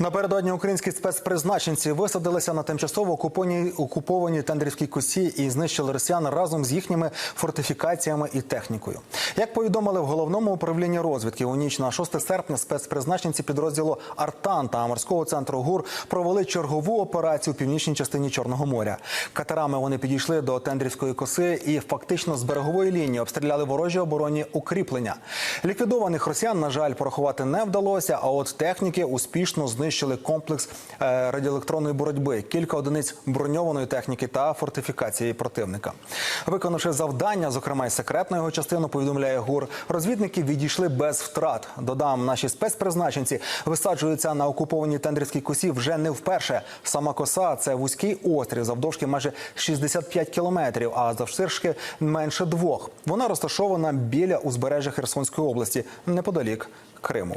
Напередодні українські спецпризначенці висадилися на тимчасово окупованій окупованій тендрівській косі і знищили росіян разом з їхніми фортифікаціями і технікою. Як повідомили в головному управлінні розвідки у ніч на 6 серпня, спецпризначенці підрозділу Артан та морського центру ГУР провели чергову операцію у північній частині Чорного моря. Катерами вони підійшли до тендрівської коси і фактично з берегової лінії обстріляли ворожі оборонні укріплення. Ліквідованих росіян, на жаль, порахувати не вдалося. А от техніки успішно знищили комплекс е, радіоелектронної боротьби, кілька одиниць броньованої техніки та фортифікації противника. Виконавши завдання, зокрема й секретну його частину, повідомляє ГУР. Розвідники відійшли без втрат. Додам, наші спецпризначенці висаджуються на окупованій тендрівській косі вже не вперше. Сама коса це вузький острів завдовжки майже 65 кілометрів, а завширшки менше двох. Вона розташована біля узбережжя Херсонської області, неподалік Криму.